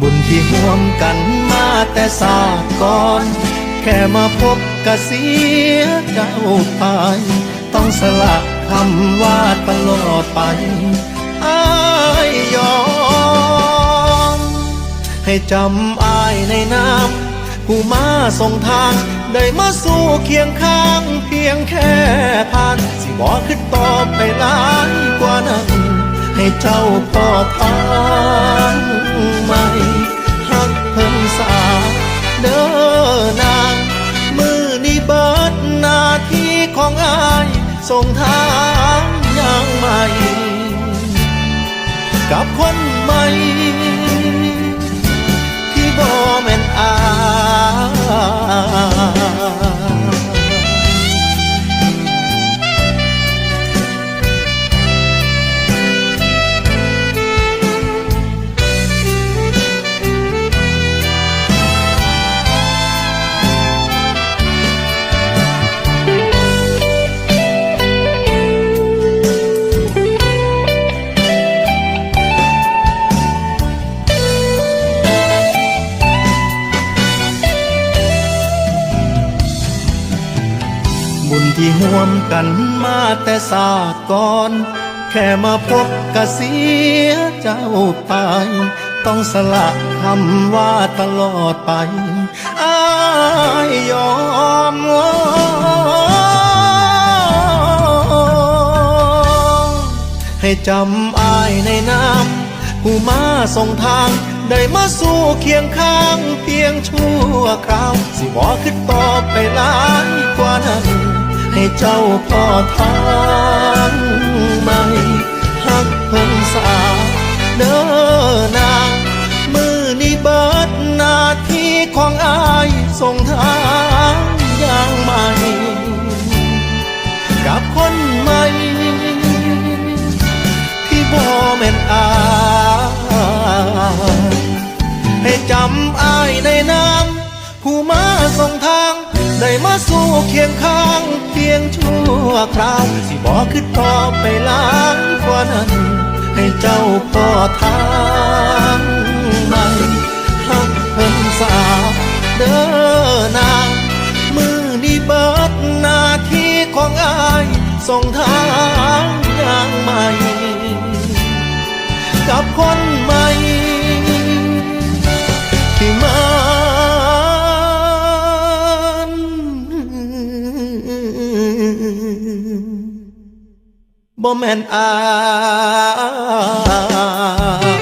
บุญที่ห่วมกันมาแต่ศาสก่อน แค่มาพบกะเสียเจ้าไป ต้องสละคำว่าตลอดไปอายยอมให้จำอายในน้ำผู้มาส่งทาง ได้มาสู้เคียงข้างเพียงแค่ผ่าน สิบอกขึ้นต่อไปหลายกว่านั้น ให้เจ้าพอทาง ส่งทางอย่างใหม่ กับคนใหม่ ที่บ่แม่นอา วมกันมาแต่ศาสตร์ก่อน แค่มาพบกะเสียเจ้าไป ต้องสละคำว่าตลอดไปอายยอมให้จำอายในน้ำผู้มาส่งทางได้มาสู้เคียงข้างเพียงชั่วคราว สิบอขึ้นต่อไปหลายกว่านั้น ให้เจ้าพ่อทางใหม่หักเพิ่งสาเด้อนางมือนี้เบิดหน้าที่ของอายส่งทางอย่างใหม่ กับคนใหม่ ที่บ่แม่นอายให้จำอายในน้ำผู้มาส่งทาง ได้มาสู้เคียงข้าง คราวสิบอกขึ้นต่อไปหลายกว่านั้น ให้เจ้าพ่อทางใหม่หักเพิ่นสาเด้อนางมือนี้เบิดหน้าที่ของอายส่งทางอย่างใหม่ กับคนใหม่ บ่แม่นอาย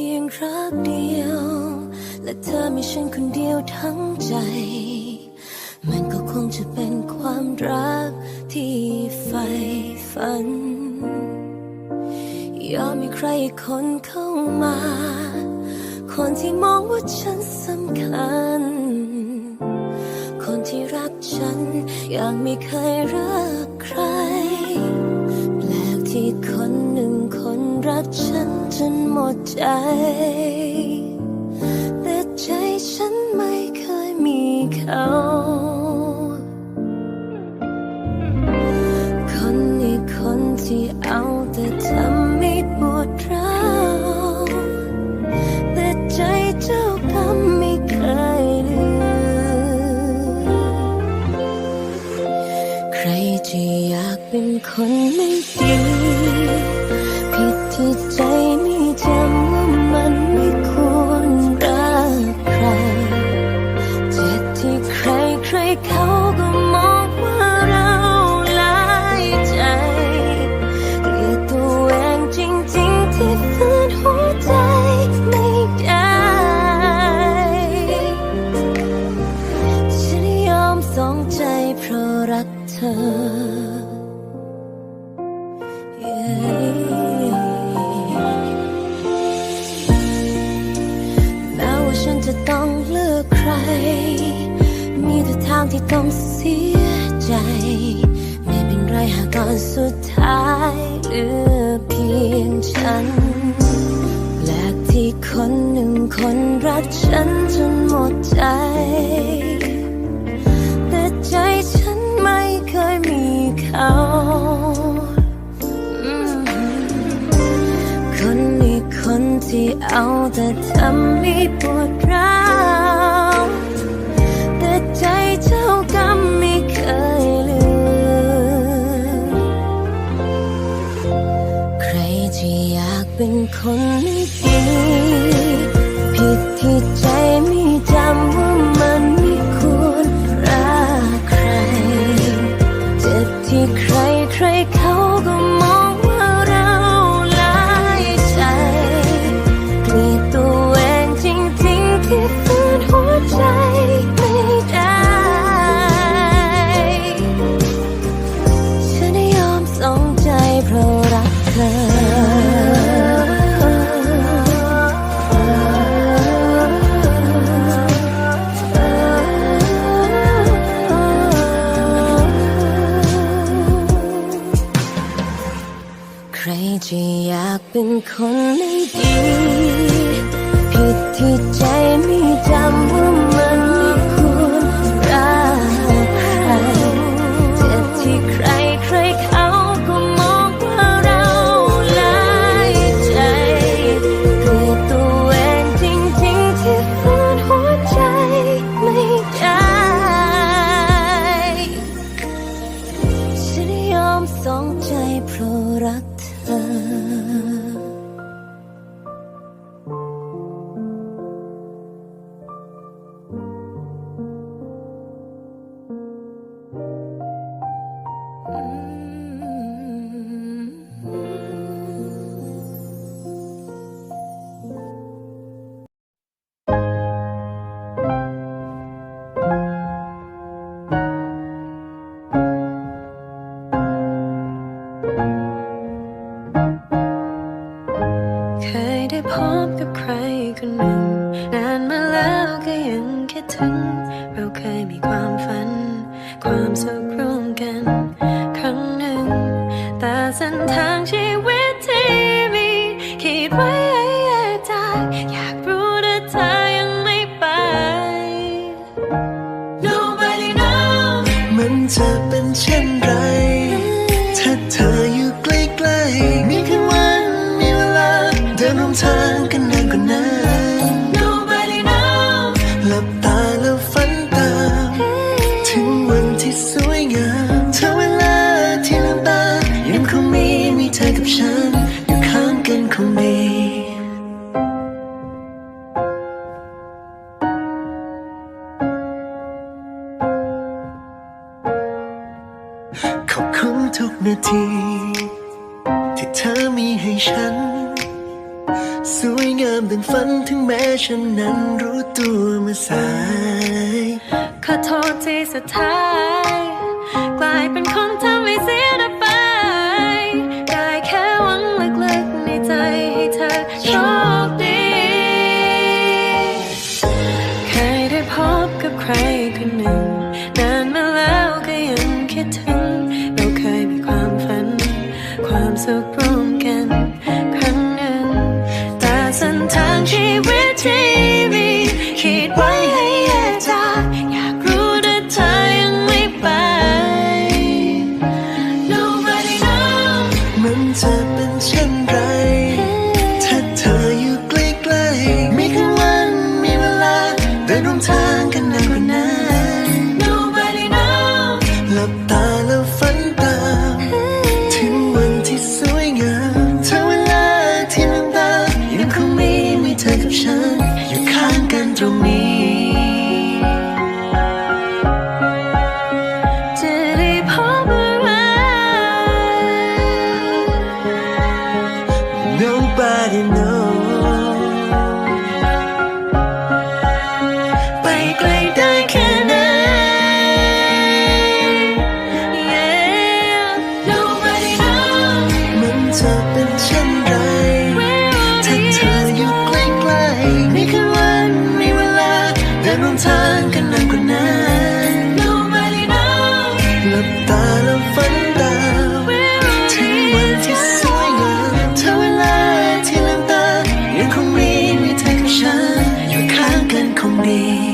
พียงรักเดียว และเธอมีฉันคนเดียวทั้งใจ มันก็คงจะเป็นความรักที่ใฝ่ฝัน ยอมมีใครคนเข้ามา คนที่มองว่าฉันสำคัญ คนที่รักฉันอย่างไม่เคยรัก หมดใจ แต่ใจฉันไม่เคยมีเขาคนนี้คนที่เอาแต่ทำให้ปวดร้าวแต่ใจเจ้าก็ไม่เคยลืมใครจะอยากเป็นคนไม่ แม้ว่าฉันจะต้องเลือกใคร มีแต่ทางที่ต้องเสียใจ ไม่เป็นไรหากตอนสุดท้ายเหลือเพียงฉันแปลกที่คนหนึ่งคนรักฉันจนหมดใจ ที่เอาแต่ทำให้ปวดร้าวแต่ใจเจ้าก็ไม่เคยลืม ใครที่อยากเป็นคนไม่ดี ผิดที่ใจไม่จำว่า Cry. นาที ที่เธอมีให้ฉัน สวยงามดังฝันถึงแม้ฉันนั้นรู้ตัวมาสาย ขอโทษที่สุดท้าย กลายเป็นคนทำให้เสีย ยัคงมีมีเธอกับฉันอยู่ข้างกันคงดี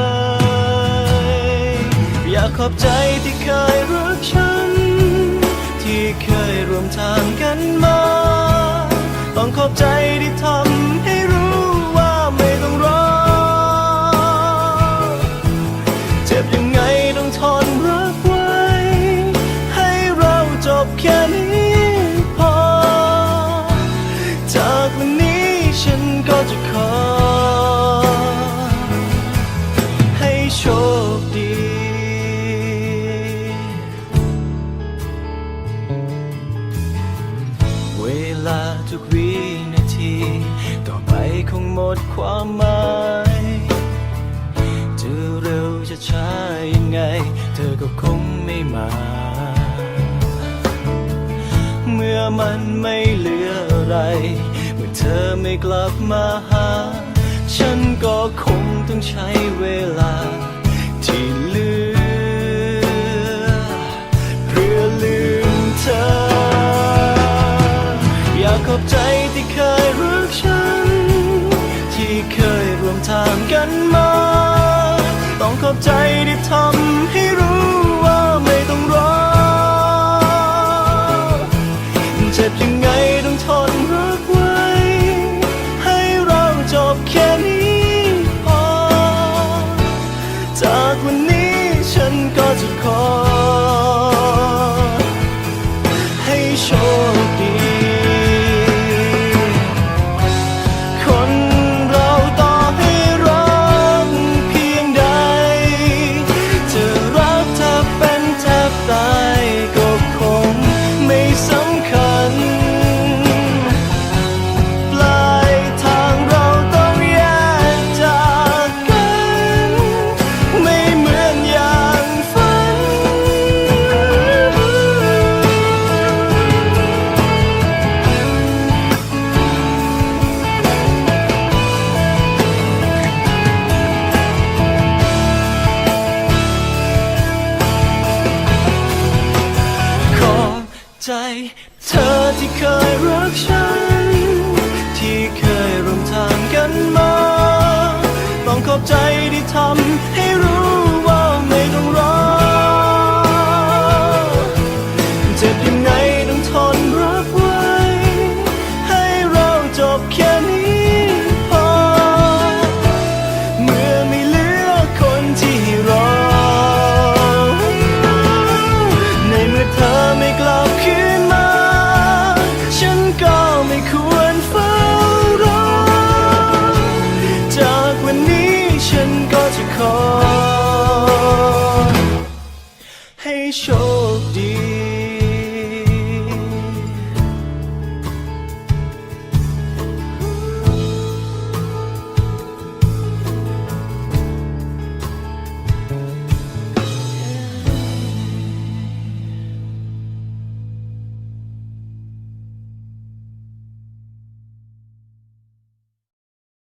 ากขอบใจที่เคยรักฉัน ที่เคยร่วมทางกันมา ต้องขอบใจที่ทำให้รู้ เวลาที่เหลือเพื่อลืมเธอ อยากขอบใจที่เคยรักฉัน ที่เคยร่วมทางกันมา ต้องขอบใจที่ทำให้รู้ ที่ทำ